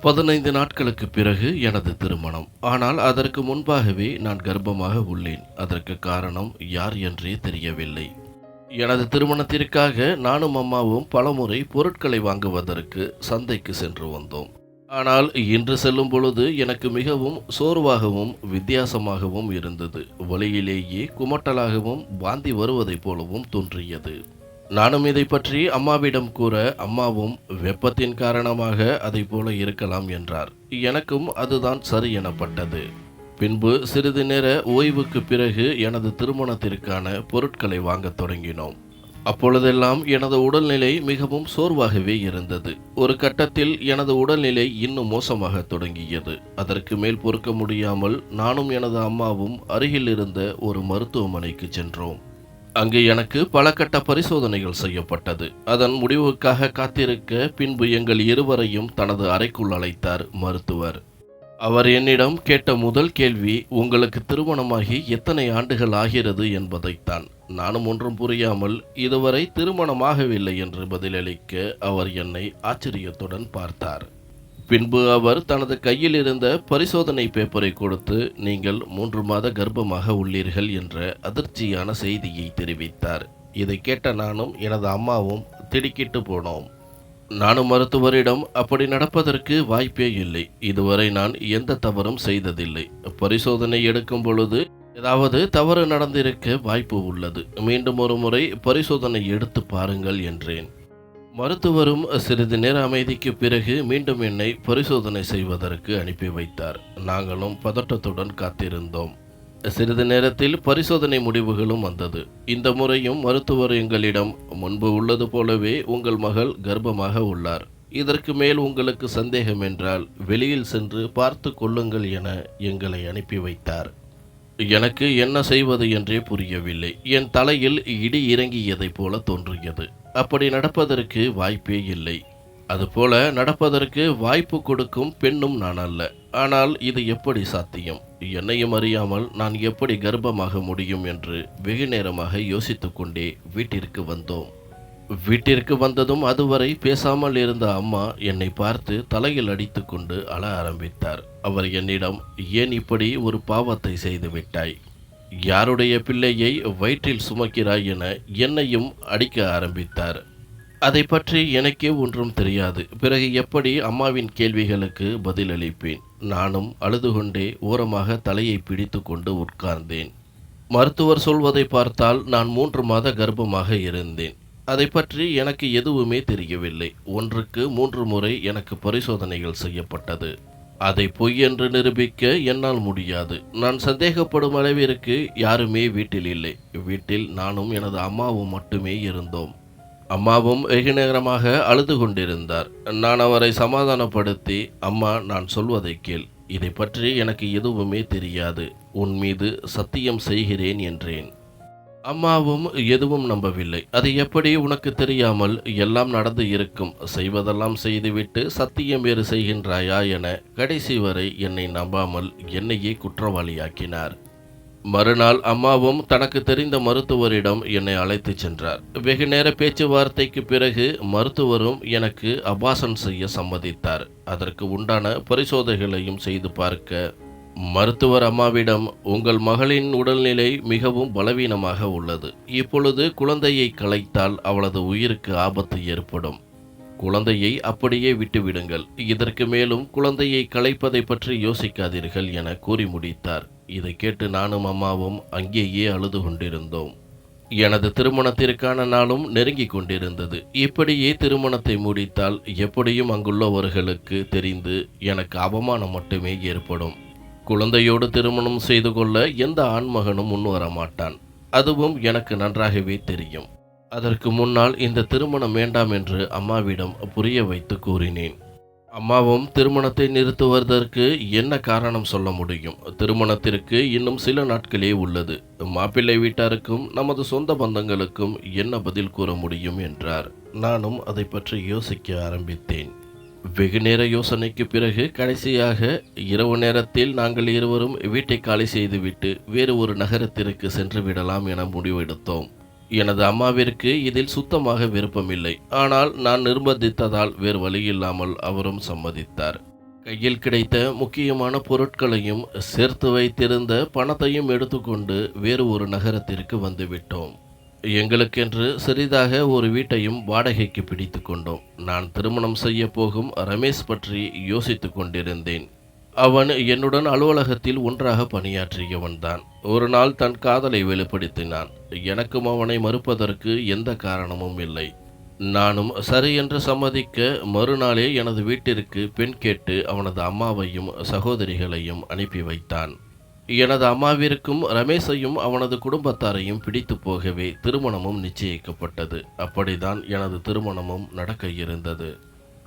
பதினைந்து நாட்களுக்கு பிறகு எனது திருமணம். ஆனால் அதற்கு முன்பாகவே நான் கர்ப்பமாக உள்ளேன். அதற்கு காரணம் யார் என்றே தெரியவில்லை. எனது திருமணத்திற்காக நானும் அம்மாவும் பலமுறை பொருட்களை வாங்குவதற்கு சந்தைக்கு சென்று வந்தோம். ஆனால் இன்று செல்லும் பொழுது எனக்கு மிகவும் சோர்வாகவும் வித்தியாசமாகவும் இருந்தது. வழியிலேயே குமட்டலாகவும் வாந்தி வருவதைப் போலவும் தோன்றியது. நானும் இதை பற்றி அம்மாவிடம் கூற அம்மாவும் வெப்பத்தின் காரணமாக அதை போல இருக்கலாம் என்றார். எனக்கும் அதுதான் சரி எனப்பட்டது. பின்பு சிறிது நேர ஓய்வுக்கு பிறகு எனது திருமணத்திற்கான பொருட்களை வாங்கத் தொடங்கினோம். அப்பொழுதெல்லாம் எனது உடல்நிலை மிகவும் சோர்வாகவே இருந்தது. ஒரு கட்டத்தில் எனது உடல்நிலை இன்னும் மோசமாக தொடங்கியது. அதற்கு மேல் பொறுக்க முடியாமல் நானும் எனது அம்மாவும் அருகில் இருந்த ஒரு மருத்துவமனைக்கு சென்றோம். அங்கு எனக்கு பல கட்ட பரிசோதனைகள் செய்யப்பட்டது. அதன் முடிவுக்காக காத்திருக்க பின்பு எங்கள் இருவரையும் தனது அறைக்குள் அழைத்தார் மருத்துவர். அவர் என்னிடம் கேட்ட முதல் கேள்வி உங்களுக்கு திருமணமாகி எத்தனை ஆண்டுகள் ஆகிறது? என்பதைத்தான். நானும் ஒன்றும் புரியாமல் இதுவரை திருமணமாகவில்லை என்று பதிலளிக்க அவர் என்னை ஆச்சரியத்துடன் பார்த்தார். பின்பு அவர் தனது கையில் இருந்த பரிசோதனை பேப்பரை கொடுத்து நீங்கள் மூன்று மாத கர்ப்பமாக உள்ளீர்கள் என்ற அதிர்ச்சியான செய்தியை தெரிவித்தார். இதை கேட்ட நானும் எனது அம்மாவும் திடுக்கிட்டு போனோம். நானும் மருத்துவரிடம் அப்படி நடப்பதற்கு வாய்ப்பே இல்லை. இதுவரை நான் எந்த தவறும் செய்ததில்லை. பரிசோதனை எடுக்கும் பொழுது ஏதாவது தவறு நடந்திருக்க வாய்ப்பு உள்ளது. மீண்டும் ஒரு முறை பரிசோதனை எடுத்து பாருங்கள் என்றேன். மருத்துவரும் சிறிது நேர அமைதிக்கு பிறகு மீண்டும் என்னை பரிசோதனை செய்வதற்கு அனுப்பி வைத்தார். நாங்களும் பதட்டத்துடன் காத்திருந்தோம். சிறிது நேரத்தில் பரிசோதனை முடிவுகளும் வந்தது. இந்த முறையும் மருத்துவர் எங்களிடம் முன்பு உள்ளது போலவே உங்கள் மகள் கர்ப்பமாக உள்ளார். இதற்கு மேல் உங்களுக்கு சந்தேகம் என்றால் வெளியில் சென்று பார்த்து கொள்ளுங்கள் என எங்களை அனுப்பி வைத்தார். எனக்கு என்ன செய்வது என்றே புரியவில்லை. என் தலையில் இடி இறங்கியதைப் போல தோன்றியது. அப்படி நடப்பதற்கு வாய்ப்பே இல்லை. அதுபோல நடப்பதற்கு வாய்ப்பு கொடுக்கும் பெண்ணும் நான் அல்ல. ஆனால் இது எப்படி சாத்தியம்? என்னையும் அறியாமல் நான் எப்படி கர்ப்பமாக முடியும் என்று வெகு நேரமாக யோசித்து கொண்டே வீட்டிற்கு வந்தோம். வீட்டிற்கு வந்ததும் அதுவரை பேசாமல் இருந்த அம்மா என்னை பார்த்து தலையில் அடித்துக்கொண்டு அழ ஆரம்பித்தார். அவர் என்னிடம் ஏன் இப்படி ஒரு பாவத்தை செய்து விட்டாய்? யாருடைய பிள்ளையை வயிற்றில் சுமக்கிறாய் என என்னையும் அடிக்க ஆரம்பித்தார். அதை பற்றி எனக்கே ஒன்றும் தெரியாது. பிறகு எப்படி அம்மாவின் கேள்விகளுக்கு பதிலளிப்பேன் நானும் அழுது கொண்டே ஓரமாக தலையை பிடித்து கொண்டு உட்கார்ந்தேன். மருத்துவர் சொல்வதை பார்த்தால் நான் மூன்று மாத கர்ப்பமாக இருந்தேன். அதை பற்றி எனக்கு எதுவுமே தெரியவில்லை. ஒன்றுக்கு மூன்று முறை எனக்கு பரிசோதனைகள் செய்யப்பட்டது. அதை பொய் என்று நிரூபிக்க என்னால் முடியாது. நான் சந்தேகப்படும் அளவிற்கு யாருமே வீட்டில் இல்லை. வீட்டில் நானும் எனது அம்மாவும் மட்டுமே இருந்தோம். அம்மாவும் வெகு நேரமாக அழுது கொண்டிருந்தார். நான் அவரை சமாதானப்படுத்தி அம்மா நான் சொல்வதை கேள். இதை பற்றி எனக்கு எதுவுமே தெரியாது. உன் மீது சத்தியம் செய்கிறேன் என்றேன். அம்மாவும் எதுவும் நம்பவில்லை. அது எப்படி உனக்கு தெரியாமல் எல்லாம் நடந்து இருக்கும். செய்வதெல்லாம் செய்துவிட்டு சத்தியம் வேறு செய்கின்றாயா என கடைசி வரை என்னை நம்பாமல் என்னையே குற்றவாளியாக்கினார். மறுநாள் அம்மாவும் தனக்கு தெரிந்த மருத்துவரிடம் என்னை அழைத்துச் சென்றார். வெகு நேர பேச்சுவார்த்தைக்கு பிறகு மருத்துவரும் எனக்கு அபாசன் செய்ய சம்மதித்தார். அதற்கு உண்டான பரிசோதனைகளையும் செய்து பார்க்க மருத்துவர் அம்மாவிடம் உங்கள் மகளின் உடல்நிலை மிகவும் பலவீனமாக உள்ளது. இப்பொழுது குழந்தையை கலைத்தால் அவளது உயிருக்கு ஆபத்து ஏற்படும். குழந்தையை அப்படியே விட்டுவிடுங்கள். இதற்கு மேலும் குழந்தையை கலைப்பதை பற்றி யோசிக்காதீர்கள் என கூறி முடித்தார். இதை கேட்டு நானும் அம்மாவும் அங்கேயே அழுது கொண்டிருந்தோம். எனது திருமணத்திற்கான நாளும் நெருங்கிக் கொண்டிருந்தது. இப்படியே திருமணத்தை முடித்தால் எப்படியும் அங்குள்ளவர்களுக்கு தெரிந்து எனக்கு அவமானம் மட்டுமே ஏற்படும். குழந்தையோடு திருமணம் செய்து கொள்ள எந்த ஆண்மகனும் முன்வர மாட்டான் அதுவும் எனக்கு நன்றாகவே தெரியும். அதற்கு முன்னால் இந்த திருமணம் வேண்டாம் என்று அம்மாவிடம் புரிய வைத்து கூறினேன். அம்மாவும் திருமணத்தை நிறுத்துவதற்கு என்ன காரணம் சொல்ல முடியும்? திருமணத்திற்கு இன்னும் சில நாட்களே உள்ளது. மாப்பிள்ளை வீட்டாருக்கும் நமது சொந்த பந்தங்களுக்கும் என்ன பதில் கூற முடியும் என்றார். நானும் அதை பற்றி யோசிக்க ஆரம்பித்தேன். வெகு நேர யோசனைக்கு பிறகு கடைசியாக இரவு நேரத்தில் நாங்கள் இருவரும் வீட்டை காலி செய்துவிட்டு வேறு ஒரு நகரத்திற்கு சென்று விடலாம் என முடிவெடுத்தோம் எனது அம்மாவிற்கு இதில் சுத்தமாக விருப்பமில்லை. ஆனால் நான் நிர்பந்தித்ததால் வேறு வழியில்லாமல் அவரும் சம்மதித்தார். கையில் கிடைத்த முக்கியமான பொருட்களையும் சேர்த்து வைத்திருந்த பணத்தையும் எடுத்துக்கொண்டு வேறு ஒரு நகரத்திற்கு வந்துவிட்டோம் எங்களுக்கென்று சிறிதாக ஒரு வீட்டையும் வாடகைக்கு பிடித்து கொண்டோம். நான் திருமணம் செய்ய போகும் ரமேஷ் பற்றி யோசித்து கொண்டிருந்தேன். அவன் என்னுடன் அலுவலகத்தில் ஒன்றாக பணியாற்றியவன்தான் ஒரு நாள் தன் காதலை வெளிப்படுத்தினான். எனக்கும் அவனை மறுப்பதற்கு எந்த காரணமும் இல்லை. நானும் சரி என்று சம்மதிக்க மறுநாளே எனது வீட்டிற்கு பெண் கேட்டு அவனது அம்மாவையும் சகோதரிகளையும் அனுப்பி வைத்தான். எனது அம்மாவிற்கும் ரமேஷையும் அவனது குடும்பத்தாரையும் பிடித்து போகவே திருமணமும் நிச்சயிக்கப்பட்டது. அப்படிதான் எனது திருமணமும் நடக்க இருந்தது.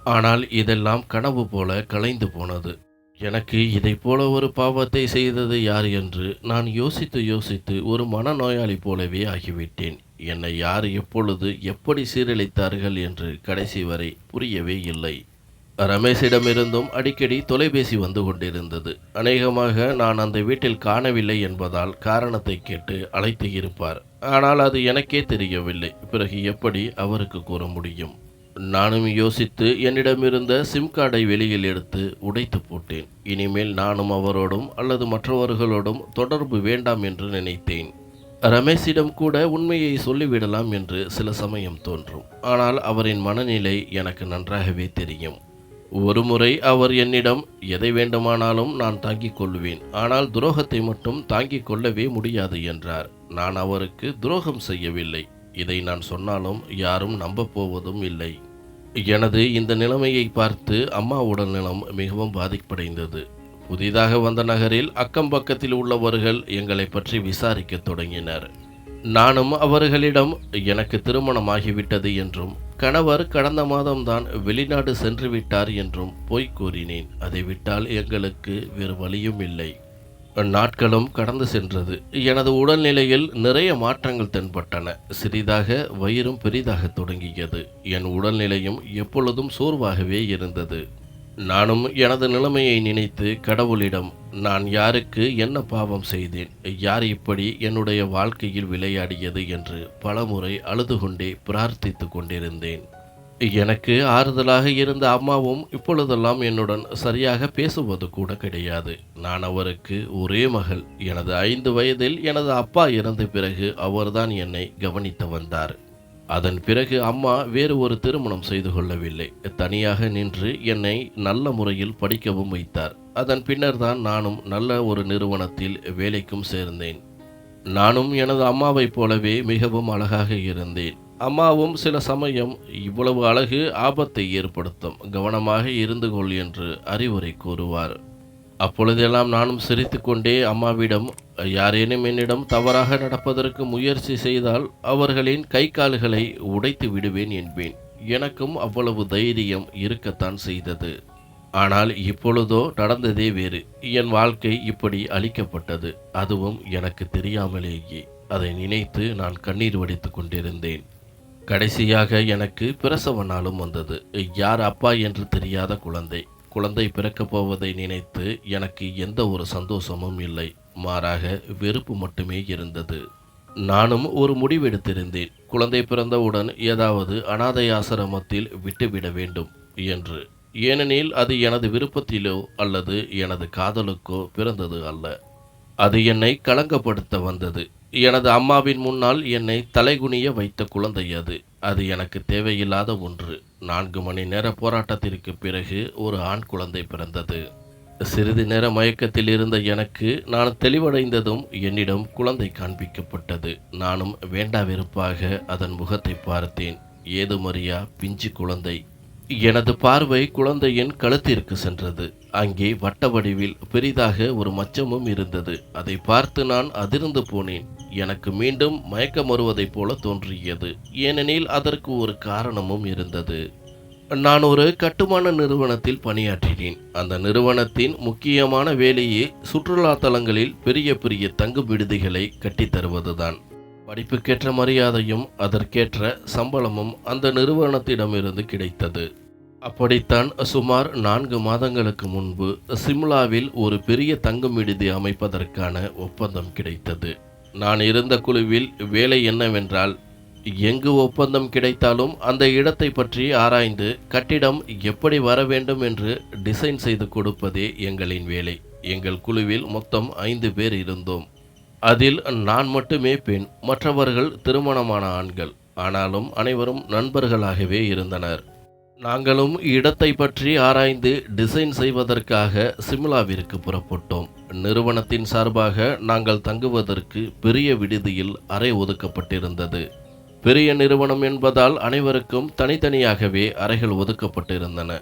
ஆனால் இதெல்லாம் கனவு போல கலைந்து போனது. எனக்கு இதை போல ஒரு பாவத்தை செய்தது யார் என்று நான் யோசித்து யோசித்து ஒரு மனநோயாளி போலவே ஆகிவிட்டேன். என்னை யார் எப்பொழுது எப்படி சீரழித்தார்கள் என்று கடைசி வரை புரியவே இல்லை. ரமேஷிடமிருந்தும் அடிக்கடி தொலைபேசி வந்து கொண்டிருந்தது. அநேகமாக நான் அந்த வீட்டில் காணவில்லை என்பதால் காரணத்தை கேட்டு அழைத்து இருப்பார். ஆனால் அது எனக்கே தெரியவில்லை. பிறகு எப்படி அவருக்கு கூற முடியும்? நானும் யோசித்து என்னிடமிருந்த சிம் கார்டை வெளியில் எடுத்து உடைத்து போட்டேன். இனிமேல் நானும் அவரோடும் அல்லது மற்றவர்களோடும் தொடர்பு வேண்டாம் என்று நினைத்தேன். ரமேஷிடம் கூட உண்மையை சொல்லிவிடலாம் என்று சில சமயம் தோன்றும். ஆனால் அவரின் மனநிலை எனக்கு நன்றாகவே தெரியும். ஒருமுறை அவர் என்னிடம் எதை வேண்டுமானாலும் நான் தாங்கிக் கொள்வேன். ஆனால் துரோகத்தை மட்டும் தாங்கிக் கொள்ளவே முடியாது என்றார். நான் அவருக்கு துரோகம் செய்யவில்லை. இதை நான் சொன்னாலும் யாரும் நம்பப் போவதும் இல்லை. எனது இந்த நிலைமையை பார்த்து அம்மா உடல்நலம் மிகவும் பாதிப்படைந்தது. புதிதாக வந்த நகரில் அக்கம் பக்கத்தில் உள்ளவர்கள் எங்களை பற்றி விசாரிக்கத் தொடங்கினர். நானும் அவர்களிடம் எனக்கு திருமணமாகிவிட்டது என்றும் கணவர் கடந்த மாதம்தான் வெளிநாடு சென்று விட்டார் என்றும் பொய் கூறினேன். அதை விட்டால் எங்களுக்கு வேறு வழியும் இல்லை. நாட்களும் கடந்து சென்றது. எனது உடல்நிலையில் நிறைய மாற்றங்கள் தென்பட்டன. சிறிதாக வயிறும் பெரிதாக தொடங்கியது. என் உடல்நிலையும் எப்பொழுதும் சோர்வாகவே இருந்தது. நானும் எனது நிலைமையை நினைத்து கடவுளிடம் நான் யாருக்கு என்ன பாவம் செய்தேன்? யார் இப்படி என்னுடைய வாழ்க்கையில் விளையாடியது என்று பலமுறை அழுது கொண்டே பிரார்த்தித்து கொண்டிருந்தேன். எனக்கு ஆறுதலாக இருந்த அம்மாவும் இப்பொழுதெல்லாம் என்னுடன் சரியாக பேசுவது கூட கிடையாது. நான் அவருக்கு ஒரே மகள். எனது ஐந்து வயதில் எனது அப்பா இறந்த பிறகு அவர்தான் என்னை கவனித்து வந்தார். அதன் பிறகு அம்மா வேறு ஒரு திருமணம் செய்து கொள்ளவில்லை. தனியாக நின்று என்னை நல்ல முறையில் படிக்கவும் வைத்தார். அதன் பின்னர் தான் நானும் நல்ல ஒரு நிறுவனத்தில் வேலைக்கும் சேர்ந்தேன். நானும் எனது அம்மாவைப் போலவே மிகவும் அழகாக இருந்தேன். அம்மாவும் சில சமயம் இவ்வளவு அழகு ஆபத்தை ஏற்படுத்தும் கவனமாக இருந்து கொள் என்று அறிவுரை கூறுவார். அப்பொழுதெல்லாம் நானும் சிரித்துக்கொண்டே அம்மாவிடம் யாரேனும் என்னிடம் தவறாக நடப்பதற்கு முயற்சி செய்தால் அவர்களின் கை கால்களை உடைத்து விடுவேன் என்பேன். எனக்கும் அவ்வளவு தைரியம் இருக்கத்தான் செய்தது. ஆனால் இப்பொழுதோ நடந்ததே வேறு. என் வாழ்க்கை இப்படி அளிக்கப்பட்டது அதுவும் எனக்கு தெரியாமலேயே. அதை நினைத்து நான் கண்ணீர் வடித்து கொண்டிருந்தேன். கடைசியாக எனக்கு பிரசவ நாளும் வந்தது. யார் அப்பா என்று தெரியாத குழந்தை. குழந்தை பிறக்கப் போவதை நினைத்து எனக்கு எந்த ஒரு சந்தோஷமும் இல்லை. மாறாக வெறுப்பு மட்டுமே இருந்தது. நானும் ஒரு முடிவெடுத்திருந்தேன். குழந்தை பிறந்தவுடன் ஏதாவது அனாதை ஆசிரமத்தில் விட்டுவிட வேண்டும் என்று. ஏனெனில் அது எனது விருப்பத்திலோ அல்லது எனது காதலுக்கோ பிறந்தது அல்ல. அது என்னை களங்கப்படுத்த வந்தது. எனது அம்மாவின் முன்னால் என்னை தலைகுனிய வைத்த குழந்தை அது. அது எனக்கு தேவையில்லாத ஒன்று. நான்கு மணி நேர போராட்டத்திற்கு பிறகு ஒரு ஆண் குழந்தை பிறந்தது. சிறிது நேர மயக்கத்தில் இருந்த எனக்கு நான் தெளிவடைந்ததும் என்னிடம் குழந்தை காண்பிக்கப்பட்டது. நானும் வேண்டா வெறுப்பாக அதன் முகத்தை பார்த்தேன். ஏதுமறியா பிஞ்சு குழந்தை. எனது பார்வை குழந்தையின் கழுத்திற்கு சென்றது. அங்கே வட்ட வடிவில் பெரிதாக ஒரு மச்சமும் இருந்தது. அதை பார்த்து நான் அதிர்ந்து போனேன். எனக்கு மீண்டும் மயக்கம் வருவதைப் போல தோன்றியது. ஏனெனில் அதற்கு ஒரு காரணமும் இருந்தது. நான் ஒரு கட்டுமான நிறுவனத்தில் பணியாற்றினேன். அந்த நிறுவனத்தின் முக்கியமான வேலையே சுற்றுலா தலங்களில் பெரிய பெரிய தங்கும் விடுதிகளை கட்டித்தருவதுதான் படிப்புக்கேற்ற மரியாதையும் அதற்கேற்ற சம்பளமும் அந்த நிறுவனத்திடமிருந்து கிடைத்தது. அப்படித்தான் சுமார் நான்கு மாதங்களுக்கு முன்பு சிம்லாவில் ஒரு பெரிய தங்கும் விடுதி அமைப்பதற்கான ஒப்பந்தம் கிடைத்தது. நான் இருந்த குழுவில் வேலை என்னவென்றால் எங்கு ஒப்பந்தம் கிடைத்தாலும் அந்த இடத்தை பற்றி ஆராய்ந்து கட்டிடம் எப்படி வர வேண்டும் என்று டிசைன் செய்து கொடுப்பதே எங்களின் வேலை. எங்கள் குழுவில் மொத்தம் ஐந்து பேர் இருந்தோம். அதில் நான் மட்டுமே பெண் மற்றவர்கள் திருமணமான ஆண்கள். ஆனாலும் அனைவரும் நண்பர்களாகவே இருந்தனர். நாங்களும் இடத்தை பற்றி ஆராய்ந்து டிசைன் செய்வதற்காக சிம்லாவிற்கு புறப்பட்டோம். நிறுவனத்தின் சார்பாக நாங்கள் தங்குவதற்கு பெரிய விடுதியில் அறை ஒதுக்கப்பட்டிருந்தது. பெரிய நிறுவனம் என்பதால் அனைவருக்கும் தனித்தனியாகவே அறைகள் ஒதுக்கப்பட்டிருந்தன.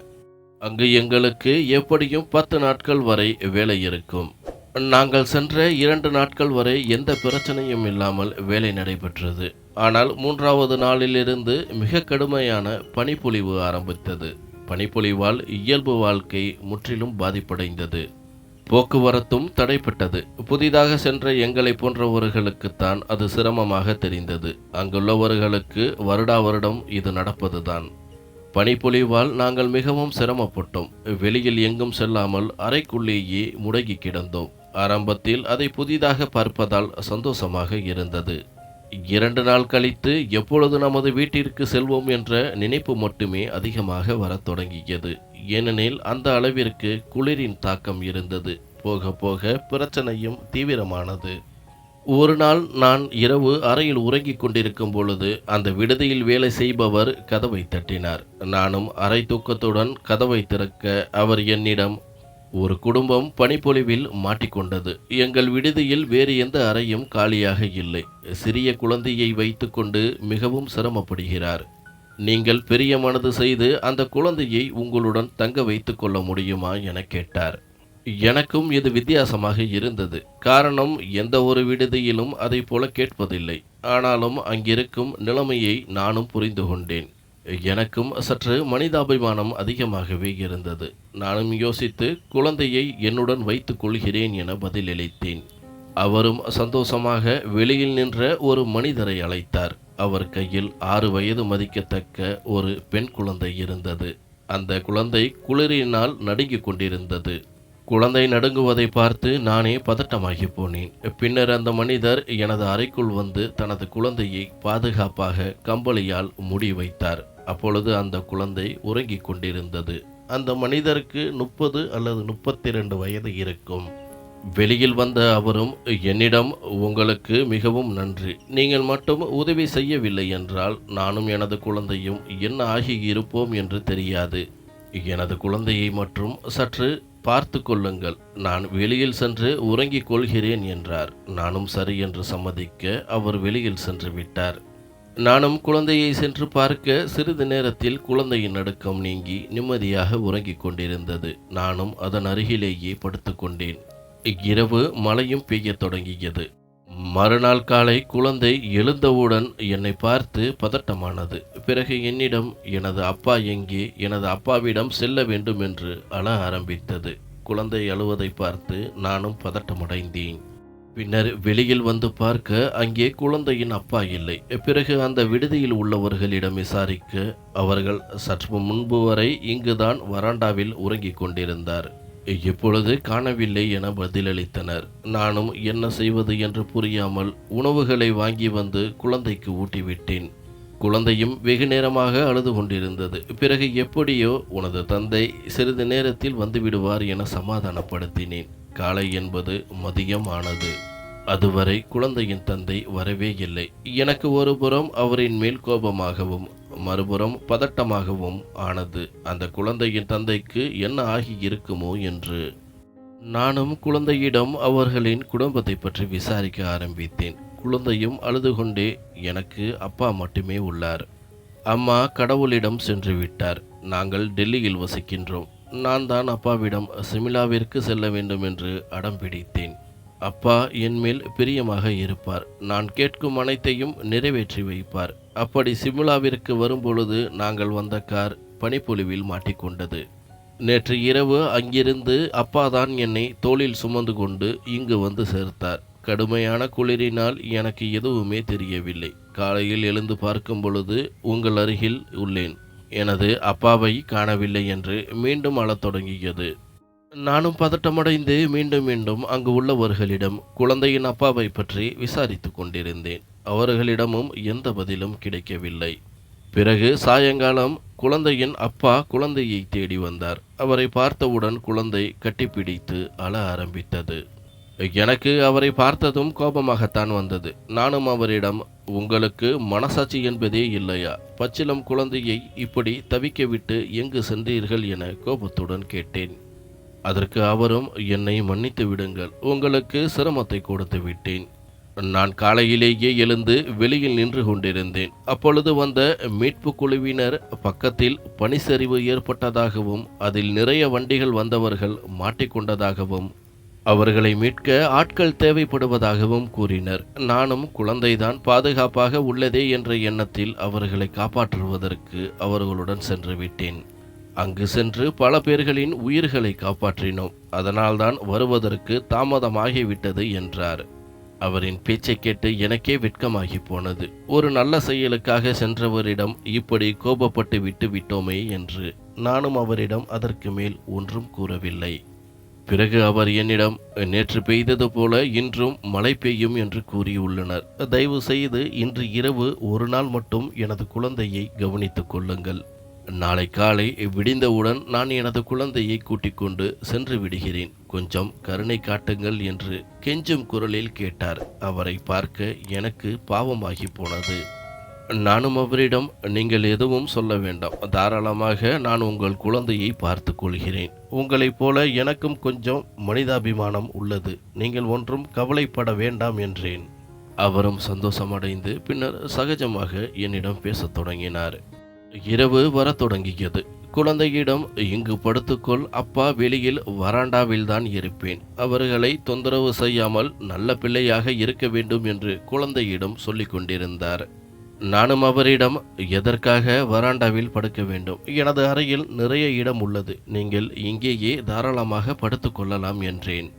அங்கு எங்களுக்கு எப்படியும் பத்து நாட்கள் வரை வேலை இருக்கும். நாங்கள் சென்ற இரண்டு நாட்கள் வரை எந்த பிரச்சனையும் இல்லாமல் வேலை நடைபெற்றது. ஆனால் மூன்றாவது நாளிலிருந்து மிக கடுமையான பனிப்பொழிவு ஆரம்பித்தது. பனிப்பொழிவால் இயல்பு வாழ்க்கை முற்றிலும் பாதிப்படைந்தது. போக்குவரத்தும் தடைப்பட்டது. புதிதாக சென்ற எங்களை போன்றவர்களுக்குத்தான் அது சிரமமாக தெரிந்தது. அங்குள்ளவர்களுக்கு வருடா வருடம் இது நடப்பதுதான். பனிப்பொழிவால் நாங்கள் மிகவும் சிரமப்பட்டோம். வெளியில் எங்கும் செல்லாமல் அறைக்குள்ளேயே முடங்கி கிடந்தோம் ஆரம்பத்தில் அதை புதிதாக பார்ப்பதால் சந்தோஷமாக இருந்தது. இரண்டு நாள் கழித்து எப்பொழுது நமது வீட்டிற்கு செல்வோம் என்ற நினைப்பு மட்டுமே அதிகமாக வரத் தொடங்கியது. ஏனெனில் அந்த அளவிற்கு குளிரின் தாக்கம் இருந்தது. போக போக பிரச்சனையும் தீவிரமானது. ஒரு நாள் நான் இரவு அறையில் உறங்கிக் கொண்டிருக்கும் பொழுது அந்த விடுதியில் வேலை செய்பவர் கதவை தட்டினார். நானும் அரை தூக்கத்துடன் கதவை திறக்க அவர் என்னிடம் ஒரு குடும்பம் பனிப்பொழிவில் மாட்டிக்கொண்டது. எங்கள் விடுதியில் வேறு எந்த அறையும் காலியாக இல்லை. சிறிய குழந்தையை வைத்துக்கொண்டு மிகவும் சிரமப்படுகிறார். நீங்கள் பெரிய மனது செய்து அந்த குழந்தையை உங்களுடன் தங்க வைத்து கொள்ள முடியுமா என கேட்டார். எனக்கும் இது வித்தியாசமாக இருந்தது. காரணம் எந்த ஒரு விடுதியிலும் அதை போல கேட்பதில்லை. ஆனாலும் அங்கிருக்கும் நிலைமையை நானும் புரிந்து கொண்டேன். எனக்கும் சற்று மனிதாபிமானம் அதிகமாகவே இருந்தது. நானும் யோசித்து குழந்தையை என்னுடன் வைத்துக் கொள்கிறேன் என பதிலளித்தேன். அவரும் சந்தோஷமாக வெளியில் நின்ற ஒரு மனிதரை அழைத்தார். அவர் கையில் ஆறு வயது மதிக்கத்தக்க ஒரு பெண் குழந்தை இருந்தது. அந்த குழந்தை குளிரினால் நடுங்கிக் கொண்டிருந்தது. குழந்தை நடுங்குவதை பார்த்து நானே பதட்டமாகி போனேன். பின்னர் அந்த மனிதர் எனது அறைக்குள் வந்து தனது குழந்தையை பாதுகாப்பாக கம்பளியால் மூடி வைத்தார். அப்பொழுது அந்த குழந்தை உறங்கிக் கொண்டிருந்தது. அந்த மனிதருக்கு முப்பது அல்லது முப்பத்தி ரெண்டு வயது இருக்கும். வெளியில் வந்த அவரும் என்னிடம் உங்களுக்கு மிகவும் நன்றி. நீங்கள் மட்டும் உதவி செய்யவில்லை என்றால் நானும் எனது குழந்தையும் என்ன ஆகி இருப்போம் என்று தெரியாது. எனது குழந்தையை மற்றும் சற்று பார்த்து கொள்ளுங்கள் நான் வெளியில் சென்று உறங்கிக் கொள்கிறேன் என்றார். நானும் சரி என்று சம்மதிக்க அவர் வெளியில் சென்று விட்டார். நானும் குழந்தையை சென்று பார்க்க சிறிது நேரத்தில் குழந்தையின் நடுக்கம் நீங்கி நிம்மதியாக உறங்கிக் கொண்டிருந்தது. நானும் அதன் அருகிலேயே படுத்துக்கொண்டேன். இரவு மழையும் பெய்யத் தொடங்கியது. மறுநாள் காலை குழந்தை எழுந்தவுடன் என்னை பார்த்து பதட்டமானது. பிறகு என்னிடம் எனது அப்பா எங்கே? எனது அப்பாவிடம் செல்ல வேண்டும் என்று அழ ஆரம்பித்தது. குழந்தை அழுவதை பார்த்து நானும் பதட்டமடைந்தேன். பின்னர் வெளியில் வந்து பார்க்க அங்கே குழந்தையின் அப்பா இல்லை. பிறகு அந்த விடுதியில் உள்ளவர்களிடம் விசாரிக்க அவர்கள் சற்று முன்பு வரை இங்குதான் வராண்டாவில் உறங்கிக் கொண்டிருந்தார். இப்பொழுது காணவில்லை என பதிலளித்தனர். நானும் என்ன செய்வது என்று புரியாமல் உணவுகளை வாங்கி வந்து குழந்தைக்கு ஊட்டிவிட்டேன். குழந்தையும் வெகு நேரமாக அழுது கொண்டிருந்தது. பிறகு எப்படியோ உனது தந்தை சிறிது நேரத்தில் வந்துவிடுவார் என சமாதானப்படுத்தினேன். காலை என்பது மதியம் ஆனது. அதுவரை குழந்தையின் தந்தை வரவே இல்லை. எனக்கு ஒரு புறம் அவரின் மேல் கோபமாகவும் மறுபுறம் பதட்டமாகவும் ஆனது அந்த குழந்தையின் தந்தைக்கு என்ன ஆகி இருக்குமோ என்று. நானும் குழந்தையிடம் அவர்களின் குடும்பத்தை பற்றி விசாரிக்க ஆரம்பித்தேன். குழந்தையும் அழுது கொண்டே எனக்கு அப்பா மட்டுமே உள்ளார். அம்மா கடவுளிடம் சென்று விட்டார். நாங்கள் டெல்லியில் வசிக்கின்றோம். நான் தான் அப்பாவிடம் சிமிலாவிற்கு செல்ல வேண்டும் என்று அடம் பிடித்தேன். அப்பா என்மேல் பிரியமாக இருப்பார். நான் கேட்கும் அனைத்தையும் நிறைவேற்றி வைப்பார். அப்படி சிம்லாவிற்கு வரும்பொழுது நாங்கள் வந்த கார் பனிப்பொழிவில் மாட்டிக்கொண்டது. நேற்று இரவு அங்கிருந்து அப்பாதான் என்னை தோளில் சுமந்து கொண்டு இங்கு வந்து சேர்த்தார். கடுமையான குளிரினால் எனக்கு எதுவுமே தெரியவில்லை. காலையில் எழுந்து பார்க்கும் பொழுது உங்கள் அருகில் உள்ளேன். எனது அப்பாவை காணவில்லை என்று மீண்டும் அழத் தொடங்கியது. நானும் பதட்டமடைந்து மீண்டும் மீண்டும் அங்கு உள்ளவர்களிடம் குழந்தையின் அப்பாவை பற்றி விசாரித்து கொண்டிருந்தேன். அவர்களிடமும் எந்த பதிலும் கிடைக்கவில்லை. பிறகு சாயங்காலம் குழந்தையின் அப்பா குழந்தையை தேடி வந்தார். அவரை பார்த்தவுடன் குழந்தை கட்டிப்பிடித்து அழ ஆரம்பித்தது. எனக்கு அவரை பார்த்ததும் கோபமாகத்தான் வந்தது. நானும் அவரிடம் உங்களுக்கு மனசாட்சி என்பதே இல்லையா? பச்சிலம் குழந்தையை இப்படி தவிக்க விட்டு எங்கு சென்றீர்கள் என கோபத்துடன் கேட்டேன். அதற்கு அவரும் என்னை மன்னித்து விடுங்கள். உங்களுக்கு சிரமத்தை கொடுத்து விட்டேன். நான் காலையிலேயே எழுந்து வெளியில் நின்று கொண்டிருந்தேன். அப்பொழுது வந்த மீட்பு குழுவினர் பக்கத்தில் பனிச்சரிவு ஏற்பட்டதாகவும் அதில் நிறைய வண்டிகள் வந்தவர்கள் மாட்டிக்கொண்டதாகவும் அவர்களை மீட்க ஆட்கள் தேவைப்படுவதாகவும் கூறினர். நானும் குழந்தைதான் பாதுகாப்பாக உள்ளதே என்ற எண்ணத்தில் அவர்களை காப்பாற்றுவதற்கு அவர்களுடன் சென்று விட்டேன். அங்கு சென்று பல பேர்களின் உயிர்களை காப்பாற்றினோம். அதனால்தான் வருவதற்கு தாமதமாகிவிட்டது என்றார். அவரின் பேச்சை கேட்டு எனக்கே வெட்கமாகி போனது. ஒரு நல்ல செயலுக்காக சென்றவரிடம் இப்படி கோபப்பட்டு விட்டு விட்டோமே என்று நானும் அவரிடம் அதற்கு மேல் ஒன்றும் கூறவில்லை. பிறகு அவர் என்னிடம் நேற்று பெய்தது போல இன்றும் மழை பெய்யும் என்று கூறியுள்ளனர். தயவு செய்து இன்று இரவு ஒரு நாள் மட்டும் எனது குழந்தையை கவனித்துக் கொள்ளுங்கள். நாளை காலை விடிந்தவுடன் நான் எனது குழந்தையை கூட்டிக் கொண்டு சென்று விடுகிறேன். கொஞ்சம் கருணை காட்டுங்கள் என்று கெஞ்சும் குரலில் கேட்டார். அவரை பார்க்க எனக்கு பாவமாகி போனது. நானும் அவரிடம் நீங்கள் எதுவும் சொல்ல வேண்டாம். தாராளமாக நான் உங்கள் குழந்தையை பார்த்து கொள்கிறேன். உங்களைப் போல எனக்கும் கொஞ்சம் மனிதாபிமானம் உள்ளது. நீங்கள் ஒன்றும் கவலைப்பட வேண்டாம் என்றேன். அவரும் சந்தோஷமடைந்து பின்னர் சகஜமாக என்னிடம் பேசத் தொடங்கினார். இரவு வரத் தொடங்கியது. குழந்தையிடம் இங்கு படுத்துக்கொள் அப்பா வெளியில் வராண்டாவில்தான் இருப்பேன். அவர்களை தொந்தரவு செய்யாமல் நல்ல பிள்ளையாக இருக்க வேண்டும் என்று குழந்தையிடம் சொல்லிக் கொண்டிருந்தார். நானும் அவரிடம் எதற்காக வராண்டாவில் படுக்க வேண்டும்? எனது அறையில் நிறைய இடம் உள்ளது. நீங்கள் இங்கேயே தாராளமாக படுத்துக்கொள்ளலாம் என்றேன்.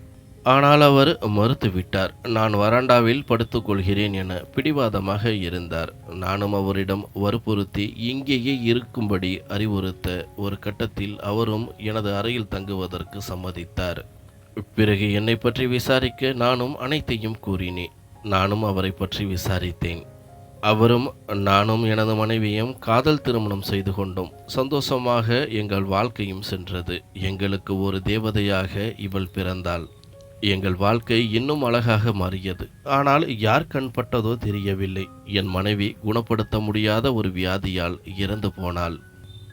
ஆனால் அவர் மறுத்துவிட்டார். நான் வராண்டாவில் படுத்துக்கொள்கிறேன் என பிடிவாதமாக இருந்தார். நானும் அவரிடம் வற்புறுத்தி இங்கேயே இருக்கும்படி அறிவுறுத்த ஒரு கட்டத்தில் அவரும் எனது அறையில் தங்குவதற்கு சம்மதித்தார். பிறகு என்னை பற்றி விசாரிக்க நானும் அனைத்தையும் கூறினேன். நானும் அவரை பற்றி விசாரித்தேன். அவரும் நானும் எனது மனைவியும் காதல் திருமணம் செய்து கொண்டோம். சந்தோஷமாக எங்கள் வாழ்க்கையும் சென்றது. எங்களுக்கு ஒரு தேவதையாக இவள் பிறந்தாள். எங்கள் வாழ்க்கை இன்னும் அழகாக மாறியது. ஆனால் யார் கண்பட்டதோ தெரியவில்லை. என் மனைவி குணப்படுத்த முடியாத ஒரு வியாதியால் இறந்து போனாள்.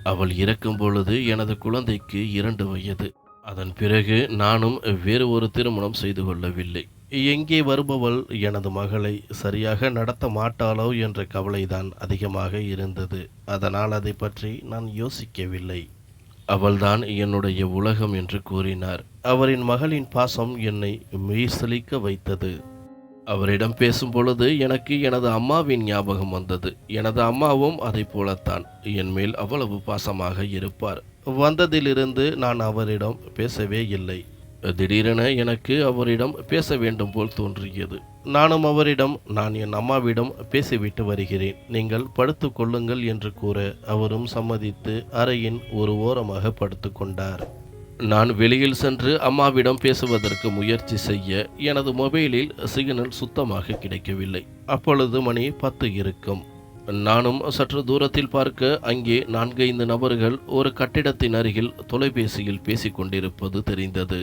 அவள் இறக்கும் பொழுது எனது குழந்தைக்கு இரண்டு வயது. அதன் பிறகு நானும் வேறு ஒரு திருமணம் செய்து கொள்ளவில்லை. எங்கே வருபவள் எனது மகளை சரியாக நடத்த மாட்டாளோ என்ற கவலைதான் அதிகமாக இருந்தது. அதனால் அதை பற்றி நான் யோசிக்கவில்லை. அவள்தான் என்னுடைய உலகம் என்று கூறினார். அவரின் மகளின் பாசம் என்னை மெய்சலிக்க வைத்தது. அவரிடம் பேசும் பொழுது எனக்கு எனது அம்மாவின் ஞாபகம் வந்தது. எனது அம்மாவும் அதை போலத்தான். என் மேல் அவ்வளவு பாசமாக இருப்பார். வந்ததிலிருந்து நான் அவரிடம் பேசவே இல்லை. திடீரென எனக்கு அவரிடம் பேச வேண்டும் போல் தோன்றியது. நானும் அவரிடம் நான் என் அம்மாவிடம் பேசிவிட்டு வருகிறேன். நீங்கள் படுத்து கொள்ளுங்கள் என்று கூற அவரும் சம்மதித்து அறையின் ஒரு ஓரமாக படுத்து கொண்டார். நான் வெளியில் சென்று அம்மாவிடம் பேசுவதற்கு முயற்சி செய்ய எனது மொபைலில் சிக்னல் சுத்தமாக கிடைக்கவில்லை. அப்பொழுது மணி பத்து இருக்கும். நானும் சற்று தூரத்தில் பார்க்க அங்கே நான்கைந்து நபர்கள் ஒரு கட்டிடத்தின் அருகில் தொலைபேசியில் பேசிக் கொண்டிருப்பது தெரிந்தது.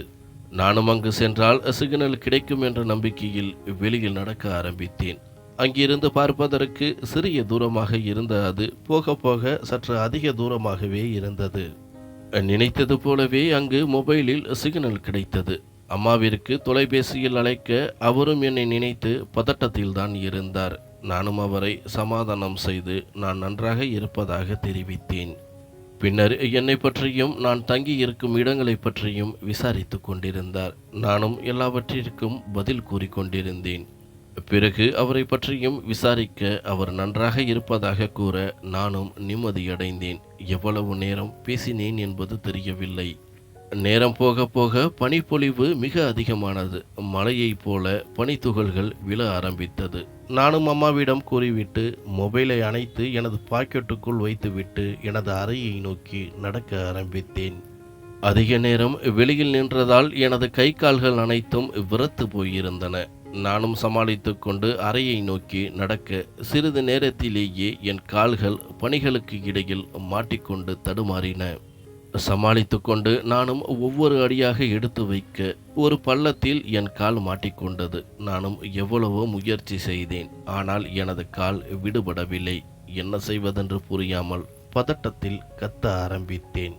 நானும் அங்கு சென்றால் சிக்னல் கிடைக்கும் என்ற நம்பிக்கையில் வெளியில் நடக்க ஆரம்பித்தேன். அங்கிருந்து பார்ப்பதற்கு சிறிய தூரமாக இருந்த அது போக போக சற்று அதிக தூரமாகவே இருந்தது. நினைத்தது போலவே அங்கு மொபைலில் சிக்னல் கிடைத்தது. அம்மாவிற்கு தொலைபேசியில் அழைக்க அவரும் என்னை நினைத்து பதட்டத்தில்தான் இருந்தார். நானும் அவரை சமாதானம் செய்து நான் நன்றாக இருப்பதாக தெரிவித்தேன். பின்னர் என்னை பற்றியும் நான் தங்கி இருக்கும் இடங்களை பற்றியும் விசாரித்து கொண்டிருந்தார். நானும் எல்லாவற்றிற்கும் பதில் கூறிக்கொண்டிருந்தேன் பிறகு அவரை பற்றியும் விசாரிக்க அவர் நன்றாக இருப்பதாக கூற நானும் நிம்மதியடைந்தேன். எவ்வளவு நேரம் பேசினேன் என்பது தெரியவில்லை. நேரம் போக போக பனிப்பொழிவு மிக அதிகமானது. மழையைப் போல பனித்துகள்கள் விழ ஆரம்பித்தது. நானும் அம்மாவிடம் கூறிவிட்டு மொபைலை அணைத்து எனது பாக்கெட்டுக்குள் வைத்துவிட்டு எனது அறையை நோக்கி நடக்க ஆரம்பித்தேன். அதிக நேரம் வெளியில் நின்றதால் எனது கை கால்கள் அனைத்தும் விரத்து போயிருந்தன. நானும் சமாளித்துக்கொண்டு அறையை நோக்கி நடக்க சிறிது நேரத்திலேயே என் கால்கள் பணிகளுக்கு இடையில் மாட்டிக்கொண்டு தடுமாறின. சமாளித்து கொண்டு நானும் ஒவ்வொரு அடியாக எடுத்து வைக்க ஒரு பள்ளத்தில் என் கால் மாட்டிக்கொண்டது. நானும் எவ்வளவோ முயற்சி செய்தேன். ஆனால் எனது கால் விடுபடவில்லை. என்ன செய்வதென்று புரியாமல் பதட்டத்தில் கத்த ஆரம்பித்தேன்.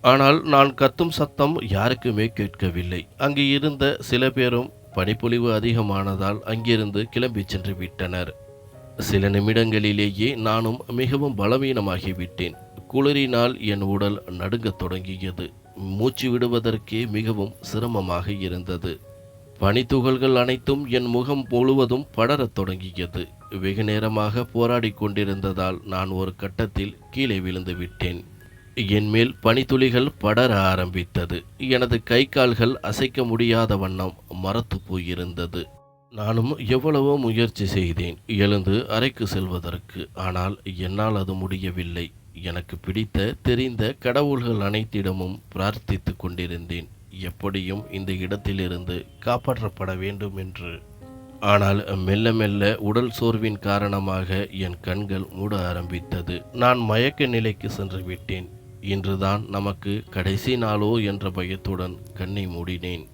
ஆனால் நான் கத்தும் சத்தம் யாருக்குமே கேட்கவில்லை. அங்கு இருந்த சில பேரும் பனிப்பொழிவு அதிகமானதால் அங்கிருந்து கிளம்பி சென்று விட்டனர். சில நிமிடங்களிலேயே நானும் மிகவும் பலவீனமாகிவிட்டேன். குளிரினால் என் உடல் நடுங்கத் தொடங்கியது. மூச்சு விடுவதற்கே மிகவும் சிரமமாக இருந்தது. பனித்துகள்கள் அனைத்தும் என் முகம் முழுவதும் படரத் தொடங்கியது. வெகு நேரமாக போராடி கொண்டிருந்ததால் நான் ஒரு கட்டத்தில் கீழே விழுந்து விட்டேன். என் மேல் பனித்துளிகள் படர ஆரம்பித்தது. எனது கை கால்கள் அசைக்க முடியாத வண்ணம் மரத்து போயிருந்தது. நானும் எவ்வளவோ முயற்சி செய்தேன். எழுந்து அறைக்கு செல்வதற்கு. ஆனால் என்னால் அது முடியவில்லை. எனக்கு பிடித்த தெரிந்த கடவுள்கள் அனைத்திடமும் பிரார்த்தித்து கொண்டிருந்தேன். எப்படியும் இந்த இடத்திலிருந்து காப்பாற்றப்பட வேண்டும் என்று. ஆனால் மெல்ல மெல்ல உடல் சோர்வின் காரணமாக என் கண்கள் மூட ஆரம்பித்தது. நான் மயக்க நிலைக்கு சென்று விட்டேன். இன்றுதான் நமக்கு கடைசி நாளோ என்ற பயத்துடன் கண்ணை மூடினேன்.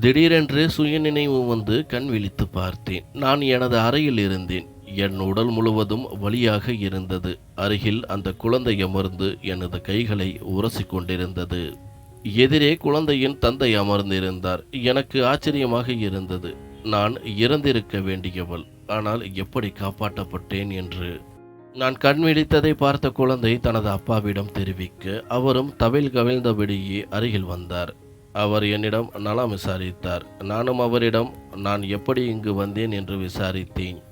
திடீரென்று சுயநினைவு வந்து கண் விழித்து பார்த்தேன். நான் எனது அறையில் இருந்தேன். என் உடல் முழுவதும் வலியாக இருந்தது. அருகில் அந்த குழந்தை அமர்ந்து எனது கைகளை உரசி கொண்டிருந்தது எதிரே குழந்தையின் தந்தை அமர்ந்திருந்தார். எனக்கு ஆச்சரியமாக இருந்தது. நான் இறந்திருக்க வேண்டியவள். ஆனால் எப்படி காப்பாற்றப்பட்டேன் என்று. நான் கண்விழித்ததை பார்த்த குழந்தை தனது அப்பாவிடம் தெரிவிக்க அவரும் தவில் கவிழ்ந்தபடியே அருகில் வந்தார். அவர் என்னிடம் நலம் விசாரித்தார். நானும் அவரிடம் நான் எப்படி இங்கு வந்தேன்? என்று விசாரித்தேன்.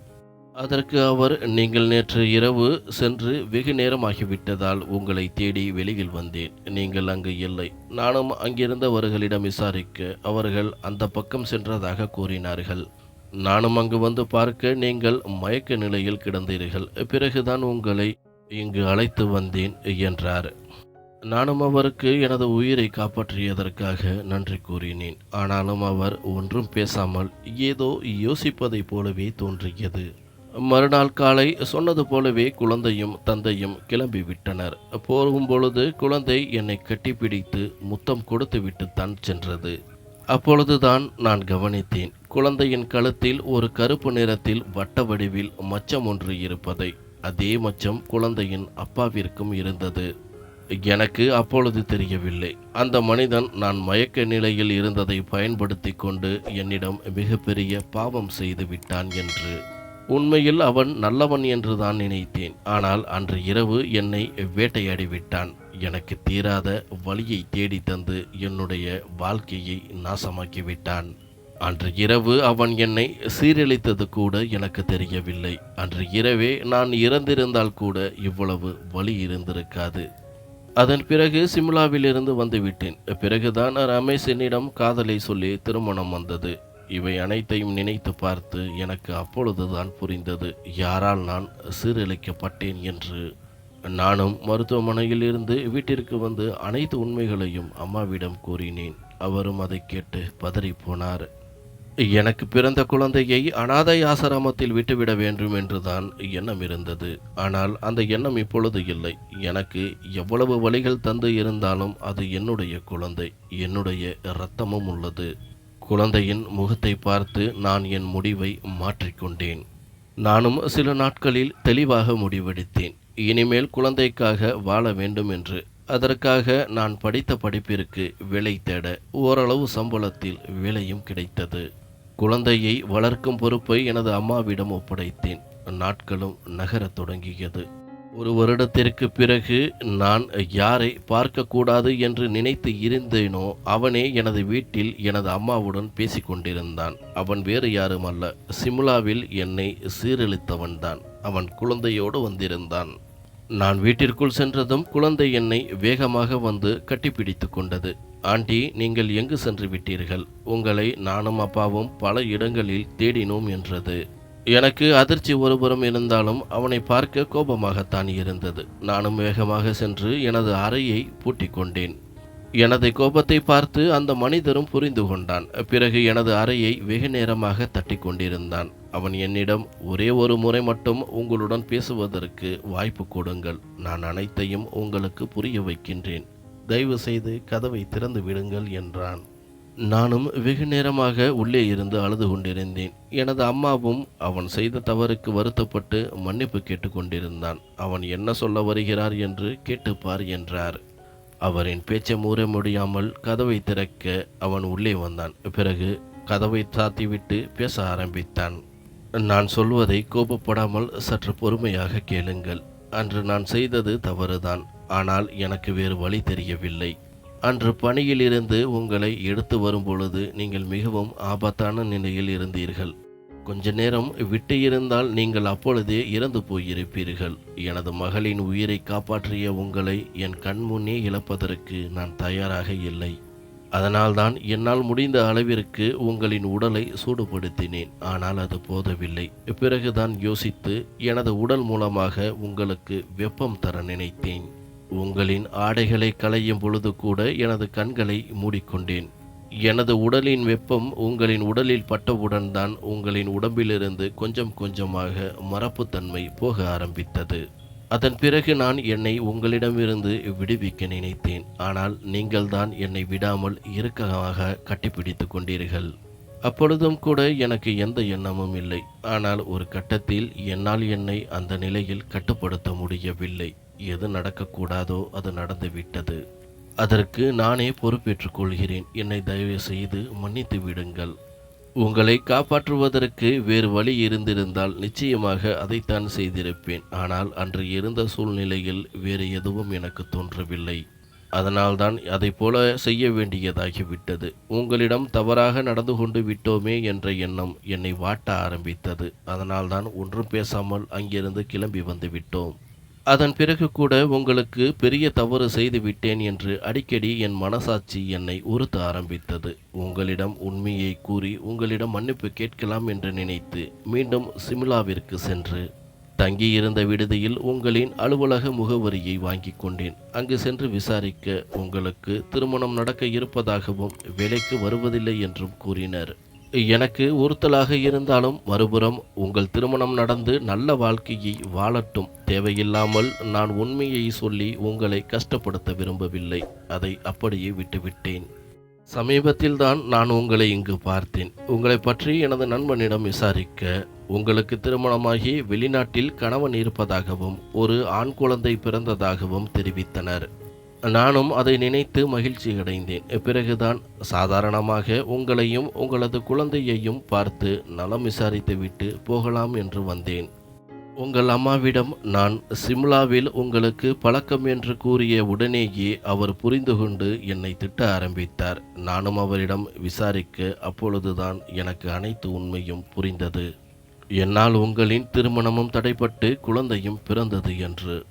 அதற்கு அவர் நீங்கள் நேற்று இரவு சென்று வெகு நேரமாகிவிட்டதால் உங்களை தேடி வெளியில் வந்தேன். நீங்கள் அங்கு இல்லை. நானும் அங்கிருந்தவர்களிடம் விசாரிக்க அவர்கள் அந்த பக்கம் சென்றதாக கூறினார்கள். நானும் அங்கு வந்து பார்க்க நீங்கள் மயக்க நிலையில் கிடந்தீர்கள். பிறகுதான் உங்களை இங்கு அழைத்து வந்தேன் என்றார். நானும் அவருக்கு எனது உயிரை காப்பாற்றியதற்காக நன்றி கூறினேன். ஆனாலும் அவர் ஒன்றும் பேசாமல் ஏதோ யோசிப்பதைப் போலவே தோன்றியது. மறுநாள் காலை சொன்னது போலவே குழந்தையும் தந்தையும் கிளம்பி விட்டனர் போகும் பொழுது குழந்தை என்னை கட்டிப்பிடித்து முத்தம் கொடுத்துவிட்டு தான் சென்றது. அப்பொழுதுதான் நான் கவனித்தேன். குழந்தையின் கழுத்தில் ஒரு கருப்பு நிறத்தில் வட்ட வடிவில் மச்சம் ஒன்று இருப்பதை. அதே மச்சம் குழந்தையின் அப்பாவிற்கும் இருந்தது. எனக்கு அப்பொழுது தெரியவில்லை. அந்த மனிதன் நான் மயக்க நிலையில் இருந்ததை பயன்படுத்தி கொண்டு என்னிடம் மிகப்பெரிய பாவம் செய்து விட்டான் என்று. உண்மையில் அவன் நல்லவன் என்று தான் நினைத்தேன். ஆனால் அன்று இரவு என்னை வேட்டையாடி விட்டான் எனக்கு தீராத வழியை தேடி தந்து என்னுடைய வாழ்க்கையை நாசமாக்கி விட்டான் அன்று இரவு அவன் என்னை சீரழித்தது கூட எனக்கு தெரியவில்லை. அன்று இரவே நான் இறந்திருந்தால் கூட இவ்வளவு வழி இருந்திருக்காது. அதன் பிறகு சிம்லாவிலிருந்து வந்துவிட்டேன். பிறகுதான் ரமேஷ் என்னிடம் காதலை சொல்லி திருமணம் வந்தது. இவை அனைத்தையும் நினைத்து பார்த்து எனக்கு அப்பொழுதுதான் புரிந்தது. யாரால் நான் சீரழிக்கப்பட்டேன் என்று. நானும் மருத்துவமனையில் இருந்து வீட்டிற்கு வந்து அனைத்து உண்மைகளையும் அம்மாவிடம் கூறினேன். அவரும் அதை கேட்டு பதறிப்போனார். எனக்கு பிறந்த குழந்தையை அனாதை ஆசிரமத்தில் விட்டுவிட வேண்டும் என்றுதான் எண்ணம் இருந்தது. ஆனால் அந்த எண்ணம் இப்பொழுது இல்லை. எனக்கு எவ்வளவு வழிகள் தந்து இருந்தாலும் அது என்னுடைய குழந்தை. என்னுடைய இரத்தமும் உள்ளது. குழந்தையின் முகத்தை பார்த்து நான் என் முடிவை மாற்றிக்கொண்டேன். நானும் சில நாட்களில் தெளிவாக முடிவெடுத்தேன். இனிமேல் குழந்தைக்காக வாழ வேண்டும் என்று. அதற்காக நான் படித்த படிப்பிற்கு வேலை தேட ஓரளவு சம்பளத்தில் வேலையும் கிடைத்தது. குழந்தையை வளர்க்கும் பொறுப்பை எனது அம்மாவிடம் ஒப்படைத்தேன். நாட்களும் நகரத் தொடங்கியது. ஒரு வருடத்திற்கு பிறகு நான் யாரை பார்க்கக்கூடாது என்று நினைத்து இருந்தேனோ அவனே எனது வீட்டில் எனது அம்மாவுடன் பேசிக்கொண்டிருந்தான். அவன் வேறு யாரும் அல்ல சிம்லாவில் என்னை சீரழித்தவன்தான். அவன் குழந்தையோடு வந்திருந்தான். நான் வீட்டிற்குள் சென்றதும் குழந்தை என்னை வேகமாக வந்து கட்டிப்பிடித்து கொண்டது. ஆண்டி நீங்கள் எங்கு சென்று விட்டீர்கள்? உங்களை நானும் அப்பாவும் பல இடங்களில் தேடினோம் என்றது. எனக்கு அதிர்ச்சி ஒருபுறம் இருந்தாலும் அவனை பார்க்க கோபமாகத்தான் இருந்தது. நானும் வேகமாக சென்று எனது அறையை பூட்டிக் கொண்டேன். எனது கோபத்தை பார்த்து அந்த மனிதரும் புரிந்து கொண்டான். பிறகு எனது அறையை வெகு நேரமாக தட்டி கொண்டிருந்தான். அவன் என்னிடம் ஒரே ஒரு முறை மட்டும் உங்களுடன் பேசுவதற்கு வாய்ப்பு கொடுங்கள். நான் அனைத்தையும் உங்களுக்கு புரிய வைக்கின்றேன். தயவு செய்து கதவை திறந்து விடுங்கள் என்றான். நானும் வெகு நேரமாக உள்ளே இருந்து அழுது கொண்டிருந்தேன். எனது அம்மாவும் அவன் செய்த தவறுக்கு வருத்தப்பட்டு மன்னிப்பு கேட்டுக்கொண்டிருந்தான் அவன் என்ன சொல்ல வருகிறார் என்று கேட்டுப்பார் என்றார். அவரின் பேச்சை மூற முடியாமல் கதவை திறக்க அவன் உள்ளே வந்தான். பிறகு கதவை சாத்திவிட்டு பேச ஆரம்பித்தான். நான் சொல்வதை கோபப்படாமல் சற்று பொறுமையாக கேளுங்கள். அன்று நான் செய்தது தவறுதான். ஆனால் எனக்கு வேறு வழி தெரியவில்லை. அன்று பணியிலிருந்து உங்களை எடுத்து வரும் பொழுது நீங்கள் மிகவும் ஆபத்தான நிலையில் இருந்தீர்கள். கொஞ்ச நேரம் விட்டு இருந்தால் நீங்கள் அப்பொழுதே இறந்து போயிருப்பீர்கள். எனது மகளின் உயிரை காப்பாற்றிய உங்களை என் கண்முன்னே இழப்பதற்கு நான் தயாராக இல்லை. அதனால்தான் என்னால் முடிந்த அளவிற்கு உங்களின் உடலை சூடுபடுத்தினேன். ஆனால் அது போதவில்லை. பிறகுதான் யோசித்து எனது உடல் மூலமாக உங்களுக்கு வெப்பம் தர நினைத்தேன். உங்களின் ஆடைகளை களையும் பொழுது கூட எனது கண்களை மூடிக்கொண்டேன். எனது உடலின் வெப்பம் உங்களின் உடலில் பட்டவுடன் தான் உங்களின் உடம்பிலிருந்து கொஞ்சம் கொஞ்சமாக மரப்புத்தன்மை போக ஆரம்பித்தது. அதன் பிறகு நான் என்னை உங்களிடமிருந்து விடுவிக்க நினைத்தேன். ஆனால் நீங்கள்தான் என்னை விடாமல் இறுக்கமாக கட்டிப்பிடித்து கொண்டீர்கள். அப்பொழுதும் கூட எனக்கு எந்த எண்ணமும் இல்லை. ஆனால் ஒரு கட்டத்தில் என்னால் என்னை அந்த நிலையில் கட்டுப்படுத்த முடியவில்லை. எது நடக்கக்கூடாதோ அது நடந்துவிட்டது அதற்கு நானே பொறுப்பேற்றுக் கொள்கிறேன். என்னை தயவு செய்து மன்னித்து விடுங்கள். உங்களை காப்பாற்றுவதற்கு வேறு வழி இருந்திருந்தால் நிச்சயமாக அதைத்தான் செய்திருப்பேன். ஆனால் அன்று இருந்த சூழ்நிலையில் வேறு எதுவும் எனக்கு தோன்றவில்லை. அதனால்தான் அதை போல செய்ய வேண்டியதாகிவிட்டது. உங்களிடம் தவறாக நடந்து கொண்டு விட்டோமே என்ற எண்ணம் என்னை வாட்ட ஆரம்பித்தது. அதனால்தான் ஒன்றும் பேசாமல் அங்கிருந்து கிளம்பி வந்து விட்டோம். அதன் பிறகு கூட உங்களுக்கு பெரிய தவறு செய்து விட்டேன் என்று அடிக்கடி என் மனசாட்சி என்னை உறுத்த ஆரம்பித்தது. உங்களிடம் உண்மையை கூறி உங்களிடம் மன்னிப்பு கேட்கலாம் என்று நினைத்து மீண்டும் சிம்லாவிற்கு சென்று தங்கியிருந்த விடுதியில் உங்களின் அலுவலக முகவரியை வாங்கிக் கொண்டேன். அங்கு சென்று விசாரிக்க உங்களுக்கு திருமணம் நடக்க இருப்பதாகவும் வேலைக்கு வருவதில்லை என்றும் கூறினர். எனக்கு உறுத்தலாக இருந்தாலும் மறுபுறம் உங்கள் திருமணம் நடந்து நல்ல வாழ்க்கையை வாழட்டும். தேவையில்லாமல் நான் உண்மையை சொல்லி உங்களை கஷ்டப்படுத்த விரும்பவில்லை. அதை அப்படியே விட்டுவிட்டேன். சமீபத்தில்தான் நான் உங்களை இங்கு பார்த்தேன். உங்களை பற்றி எனது நண்பனிடம் விசாரிக்க உங்களுக்கு திருமணமாகி வெளிநாட்டில் கணவன் இருப்பதாகவும் ஒரு ஆண் குழந்தை பிறந்ததாகவும் தெரிவித்தனர். நானும் அதை நினைத்து மகிழ்ச்சி அடைந்தேன். பிறகுதான் சாதாரணமாக உங்களையும் உங்களது குழந்தையையும் பார்த்து நலம் விசாரித்துவிட்டு போகலாம் என்று வந்தேன். உங்கள் அம்மாவிடம் நான் சிம்லாவில் உங்களுக்கு பழக்கம் என்று கூறிய உடனேயே அவர் புரிந்து கொண்டு என்னை திட்ட ஆரம்பித்தார். நானும் அவரிடம் விசாரிக்க அப்பொழுதுதான் எனக்கு அனைத்து உண்மையும் புரிந்தது. என்னால் உங்களின் திருமணமும் தடைப்பட்டு குழந்தையும் பிறந்தது என்று.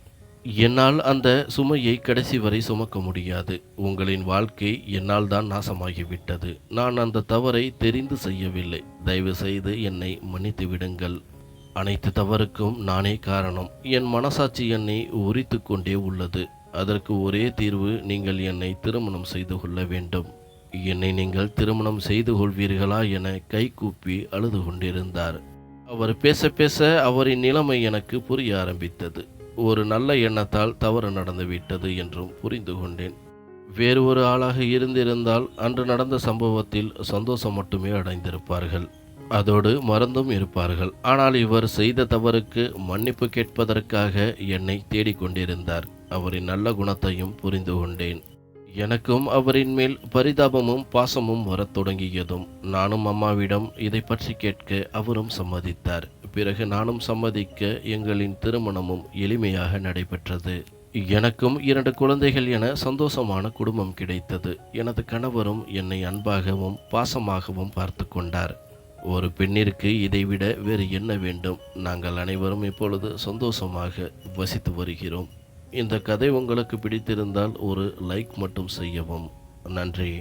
என்னால் அந்த சுமையை கடைசி வரை சுமக்க முடியாது. உங்களின் வாழ்க்கை என்னால் தான் நாசமாகிவிட்டது. நான் அந்த தவறை தெரிந்து செய்யவில்லை. தயவு செய்து என்னை மன்னித்து விடுங்கள். அனைத்து தவறுக்கும் நானே காரணம். என் மனசாட்சி என்னை உரித்து கொண்டே உள்ளது. அதற்கு ஒரே தீர்வு நீங்கள் என்னை திருமணம் செய்து கொள்ள வேண்டும். என்னை நீங்கள் திருமணம் செய்து கொள்வீர்களா என கைகூப்பி அழுது கொண்டிருந்தார். அவர் பேச பேச அவரின் நிலைமை எனக்கு புரிய ஆரம்பித்தது. ஒரு நல்ல எண்ணத்தால் தவறு நடந்துவிட்டது என்றும் புரிந்து கொண்டேன். வேறு ஒரு ஆளாக இருந்திருந்தால் அன்று நடந்த சம்பவத்தில் சந்தோஷம் மட்டுமே அடைந்திருப்பார்கள். அதோடு மறந்தும் இருப்பார்கள். ஆனால் இவர் செய்த தவறுக்கு மன்னிப்பு கேட்பதற்காக என்னை தேடிக்கொண்டிருந்தார். அவரின் நல்ல குணத்தையும் புரிந்து கொண்டேன். எனக்கும் அவரின் மேல் பரிதாபமும் பாசமும் வரத் தொடங்கியதும் நானும் அம்மாவிடம் இதை பற்றி கேட்க அவரும் சம்மதித்தார். பிறகு நானும் சம்மதிக்க எங்களின் திருமணமும் எளிமையாக நடைபெற்றது. எனக்கும் இரண்டு குழந்தைகள் என சந்தோஷமான குடும்பம் கிடைத்தது. எனது கணவரும் என்னை அன்பாகவும் பாசமாகவும் பார்த்து கொண்டார். ஒரு பெண்ணிற்கு இதைவிட வேறு என்ன வேண்டும்? நாங்கள் அனைவரும் இப்பொழுது சந்தோஷமாக வசித்து வருகிறோம். இந்த கதை உங்களுக்கு பிடித்திருந்தால் ஒரு லைக் மட்டும் செய்யவும். நன்றி.